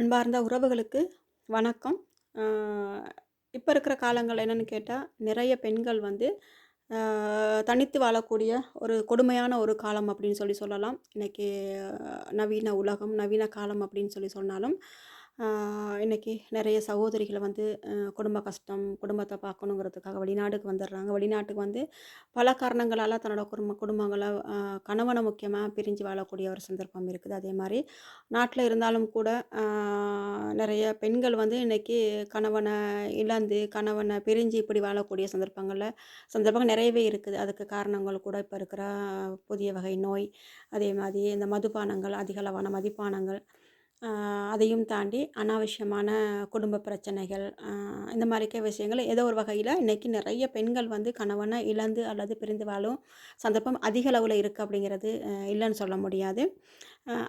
அன்பார்ந்த உறவுகளுக்கு வணக்கம். இப்போ இருக்கிற காலங்கள் என்னன்னு கேட்டால் நிறைய பெண்கள் வந்து தனித்து வாழக்கூடிய ஒரு கொடுமையான ஒரு காலம் அப்படின்னு சொல்லி சொல்லலாம். இன்றைக்கி நவீன உலகம், நவீன காலம் அப்படின்னு சொல்லி சொன்னாலும், இன்றைக்கி நிறைய சகோதரிகளை வந்து குடும்ப கஷ்டம், குடும்பத்தை பார்க்கணுங்கிறதுக்காக வெளிநாடுக்கு வந்துடுறாங்க. வெளிநாட்டுக்கு வந்து பல காரணங்களால் தன்னோட குடும்ப குடும்பங்களை கணவனை முக்கியமாக பிரிஞ்சு வாழக்கூடிய ஒரு சந்தர்ப்பம் இருக்குது. அதே மாதிரி நாட்டில் இருந்தாலும் கூட நிறைய பெண்கள் வந்து இன்னைக்கு கணவனை இழந்து, கணவனை பிரிஞ்சு இப்படி வாழக்கூடிய சந்தர்ப்பங்களில் சந்தர்ப்பங்கள் நிறையவே இருக்குது. அதுக்கு காரணங்கள் கூட இப்போ இருக்கிற புதிய வகை நோய், அதே மாதிரி இந்த மதுபானங்கள், அதிகளவான மதிப்பானங்கள் மதுபானங்கள், அதையும் தாண்டி அனாவசியமான குடும்ப பிரச்சனைகள், இந்த மாரிக்க விஷயங்கள். ஏதோ ஒரு வகையில் இன்னைக்கு நிறைய பெண்கள் வந்து கணவனை இழந்து அல்லது பிரிந்து வாழும் சந்தர்ப்பம் அதிக அளவில் இருக்குது அப்படிங்கிறது இல்லைன்னு சொல்ல முடியாது.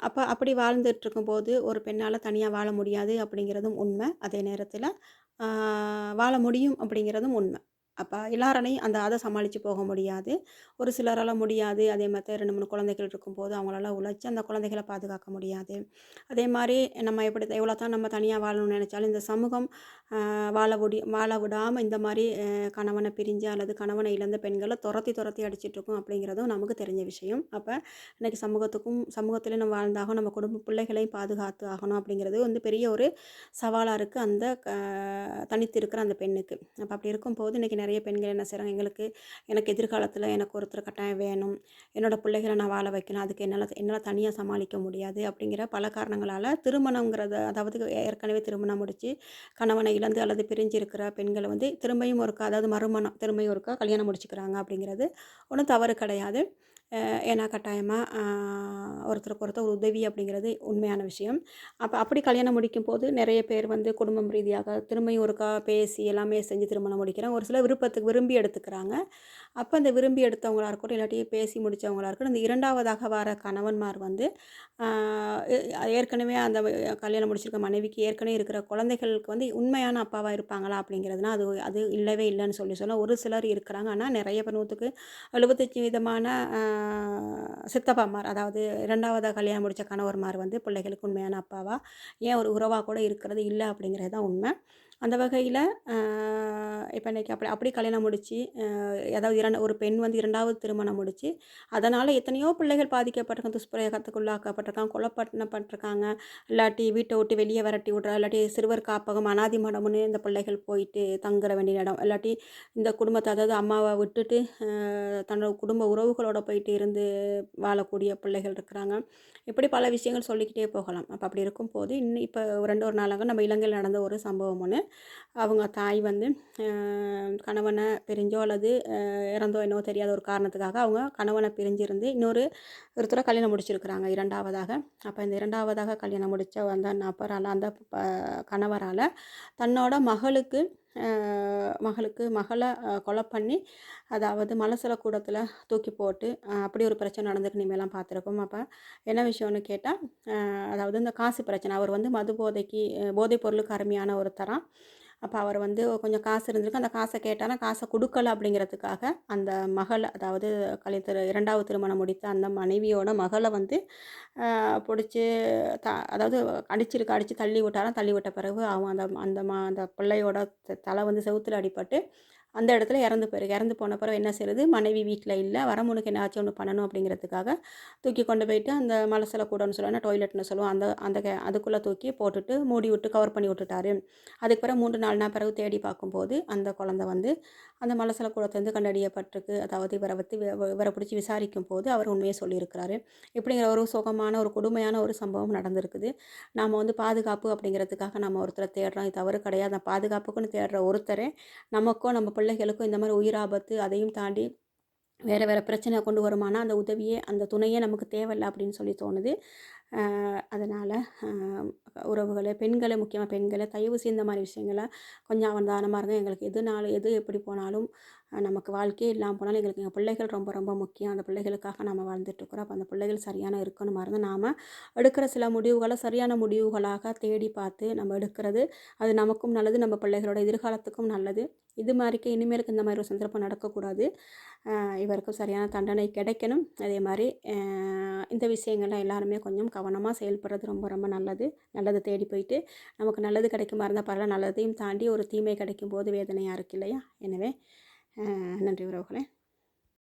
அப்போ அப்படி வாழ்ந்துட்டுருக்கும்போது, ஒரு பெண்ணால் தனியாக வாழ முடியாது அப்படிங்கிறதும் உண்மை. அதே நேரத்தில் வாழ முடியும் அப்படிங்கிறதும் உண்மை. அப்போ எல்லாராலயும் அந்த அதை சமாளித்து போக முடியாது. ஒரு சிலரால் முடியாது. அதே மாதிரி ரெண்டு மூணு குழந்தைகள் இருக்கும்போது அவங்களால உழைச்சி அந்த குழந்தைகளை பாதுகாக்க முடியாது. அதே மாதிரி நம்ம எப்படி எவ்வளோ தான் நம்ம தனியாக வாழணும்னு நினச்சாலும் இந்த சமூகம் வாழ விடி வாழ விடாமல் இந்த மாதிரி கணவனை பிரிஞ்சு அல்லது கணவனை இழந்த பெண்களை துரத்தி துரத்தி அடிச்சிட்டுருக்கும் அப்படிங்கிறதும் நமக்கு தெரிஞ்ச விஷயம். அப்போ இன்றைக்கி சமூகத்துக்கும் சமூகத்தில் நம்ம வாழ்ந்தாகணும், நம்ம குடும்ப பிள்ளைகளையும் பாதுகாத்து ஆகணும் அப்படிங்கிறது வந்து பெரிய ஒரு சவாலாக இருக்குது அந்த க தனித்து இருக்கிற அந்த பெண்ணுக்கு. அப்போ அப்படி இருக்கும்போது இன்னைக்கு நிறைய நிறைய பெண்கள் என்ன செய்கிறாங்க எங்களுக்கு எனக்கு எதிர்காலத்தில் எனக்கு ஒருத்தர் கட்டாயம் வேணும். என்னோட பிள்ளைகளை நான் வாழ வைக்கணும். அதுக்கு என்னால என்னால் தனியாக சமாளிக்க முடியாது அப்படிங்கிற பல காரணங்களால் திருமணங்கிறத அதாவது ஏற்கனவே திருமணம் முடித்து கணவனை இழந்து அல்லது பிரிஞ்சு இருக்கிற பெண்களை வந்து திரும்பியும் ஒருக்கா அதாவது மறுமணம் திரும்பியும் ஒருக்கா கல்யாணம் முடிச்சுக்கிறாங்க அப்படிங்கிறது ஒன்றும் தவறு கிடையாது. ஏன்னா கட்டாயமாக ஒருத்தருக்கு ஒருத்தர் ஒரு உதவி அப்படிங்கிறது உண்மையான விஷயம். அப்போ அப்படி கல்யாணம் முடிக்கும் போது நிறைய பேர் வந்து குடும்பம் ரீதியாக திரும்பியும் ஒருக்கா பேசி எல்லாமே செஞ்சு திருமணம் முடிக்கிறாங்க. ஒரு சில விருப்பத்துக்கு விரும்பி எடுத்துக்கிறாங்க. அப்போ அந்த விரும்பி எடுத்தவங்களா இருக்கட்டும், இல்லாட்டி பேசி முடித்தவங்களாக இருக்கட்டும், இந்த இரண்டாவதாக வர கணவன்மார் வந்து ஏற்கனவே அந்த கல்யாணம் முடிச்சிருக்க மனைவிக்கு ஏற்கனவே இருக்கிற குழந்தைகளுக்கு வந்து உண்மையான அப்பாவாக இருப்பாங்களா அப்படிங்கிறதுனா, அது அது இல்லவே இல்லைன்னு சொல்லி சொன்னால் ஒரு சிலர் இருக்கிறாங்க. ஆனால் நிறைய பேர் 100க்கு 75% அ சித்தப்பாமார் அதாவது இரண்டாவதாக கல்யாணம் முடித்த கணவர்மார் வந்து பிள்ளைகளுக்கு உண்மையான அப்பாவா, ஏன் ஒரு உறவாக கூட இருக்கிறது இல்லை அப்படிங்கிறது தான் உண்மை. அந்த வகையில் இப்போ இன்றைக்கி அப்படி அப்படி கல்யாணம் முடித்து ஏதாவது இரண்டு ஒரு பெண் வந்து இரண்டாவது திருமணம் முடிச்சு, அதனால் எத்தனையோ பிள்ளைகள் பாதிக்கப்பட்டிருக்காங்க. துஷ்பிரயோகத்துக்கு உள்ளாக்கப்பட்டிருக்காங்க, கொலை இல்லாட்டி வீட்டை விட்டு வெளியே விரட்டி விட்றா, இல்லாட்டி சிறுவர் காப்பகம், அனாதி மடம்னு இந்த பிள்ளைகள் போயிட்டு தங்குற வேண்டிய இடம். இல்லாட்டி இந்த குடும்பத்தை அதாவது அம்மாவை விட்டுட்டு தன்னோட குடும்ப உறவுகளோட போயிட்டு இருந்து வாழக்கூடிய பிள்ளைகள் இருக்கிறாங்க. இப்படி பல விஷயங்கள் சொல்லிக்கிட்டே போகலாம். அப்போ அப்படி இருக்கும்போது இன்னும் இப்போ ரெண்டு ஒரு நாளாக நம்ம இலங்கையில் நடந்த ஒரு சம்பவம் ஒன்று அவங்க தாய் வந்து கணவனை பிரிஞ்சோ அல்லது இறந்தோ என்னவோ தெரியாத ஒரு காரணத்துக்காக அவங்க கணவனை பிரிஞ்சிருந்து இன்னொரு ஒருத்தரை கல்யாணம் முடிச்சிருக்கிறாங்க இரண்டாவதாக. அப்போ இந்த இரண்டாவதாக கல்யாணம் முடித்த அந்த நபரால் அந்த ப தன்னோட மகளுக்கு மகளுக்கு மகளை கொலை பண்ணி, அதாவது மலசல கூடத்தில் தூக்கி போட்டு அப்படி ஒரு பிரச்சனை நடந்திருக்கு. இனிமேலாம் பார்த்துருக்கோம். அப்போ என்ன விஷயம்னு கேட்டால் அதாவது இந்த காசு பிரச்சனை. அவர் வந்து மது போதைக்கு போதைப் பொருளுக்கு அருமையான ஒருத்தராம். அப்போ அவர் வந்து கொஞ்சம் காசு இருந்திருக்கு. அந்த காசை கேட்டாலும் காசை கொடுக்கல அப்படிங்கிறதுக்காக அந்த மகளை அதாவது கலை திரு இரண்டாவது திருமணம் முடித்த அந்த மனைவியோட மகளை வந்து பிடிச்சி த அதாவது அடிச்சிருக்க அடித்து தள்ளி விட்டாராம். தள்ளி விட்ட பிறகு அவன் அந்த அந்த மா அந்த பிள்ளையோட தலை வந்து செவுத்தில் அடிபட்டு அந்த இடத்துல இறந்து போயிருக்கு. இறந்து போன பிறகு என்ன செய்றது, மனைவி வீட்டில் இல்லை வரமுனுக்கு என்னாச்சும் ஒன்று பண்ணணும் அப்படிங்கிறதுக்காக தூக்கி கொண்டு போயிட்டு அந்த மலசலை கூடன்னு சொல்லுவோம், டாய்லெட்னு சொல்லுவோம். அந்த அந்த கே அதுக்குள்ளே தூக்கி போட்டுட்டு மூடி விட்டு கவர் பண்ணி விட்டுட்டாரு. அதுக்கு பிறகு 3, 4 நாள் பிறகு தேடி பார்க்கும்போது, அந்த குழந்தை வந்து அந்த மலசல கூடத்துலேருந்து கண்டறியப்பட்டிருக்கு. அதாவது இவர இவரை பிடிச்சி விசாரிக்கும் போது அவர் உண்மையை சொல்லியிருக்கிறாரு. இப்படிங்கிற ஒரு சுகமான ஒரு கொடுமையான ஒரு சம்பவம் நடந்திருக்குது. நாம் வந்து பாதுகாப்பு அப்படிங்கிறதுக்காக நம்ம ஒருத்தரை தேடுறோம். இது தவறு கிடையாது. அந்த பாதுகாப்புக்குன்னு தேடுற ஒருத்தரே நமக்கும் நம்ம பிள்ளைகளுக்கும் இந்த மாதிரி உயிர் ஆபத்து அதையும் தாண்டி வேறு வேறு பிரச்சனை கொண்டு வருமானா, அந்த உதவியே அந்த துணையே நமக்கு தேவையில்ல அப்படின்னு சொல்லி தோணுது. அதனால் உறவுகளை பெண்களை முக்கியமாக பெண்களை தயவு செய்து இந்த மாதிரி விஷயங்களை கொஞ்சம் அவதானமாக இருங்க. எங்களுக்கு எதுனாலும் எது எப்படி போனாலும் நமக்கு வாழ்க்கையே இல்லாமல் போனாலும் எங்களுக்கு எங்கள் பிள்ளைகள் ரொம்ப ரொம்ப முக்கியம். அந்த பிள்ளைகளுக்காக நம்ம வாழ்ந்துட்டுருக்குறோம். அப்போ அந்த பிள்ளைகள் சரியான இருக்கணும் மறந்து நாம் எடுக்கிற சில முடிவுகளை சரியான முடிவுகளாக தேடி பார்த்து நம்ம எடுக்கிறது அது நமக்கும் நல்லது நம்ம பிள்ளைகளோட எதிர்காலத்துக்கும் நல்லது. இது மாதிரிக்கு இனிமேலுக்கு இந்த மாதிரி ஒரு சந்தர்ப்பம் நடக்கக்கூடாது. இவருக்கும் சரியான தண்டனை கிடைக்கணும். அதே மாதிரி இந்த விஷயங்கள்லாம் எல்லாருமே கொஞ்சம் கவனமாக செயல்படுறது ரொம்ப ரொம்ப நல்லது. நல்லது தேடி போயிட்டு நமக்கு நல்லது கிடைக்குமா இருந்தால் பரவாயில்ல. நல்லதையும் தாண்டி ஒரு தீமை கிடைக்கும் போது வேதனையாக இருக்கு இல்லையா? எனவே انا ندير وراك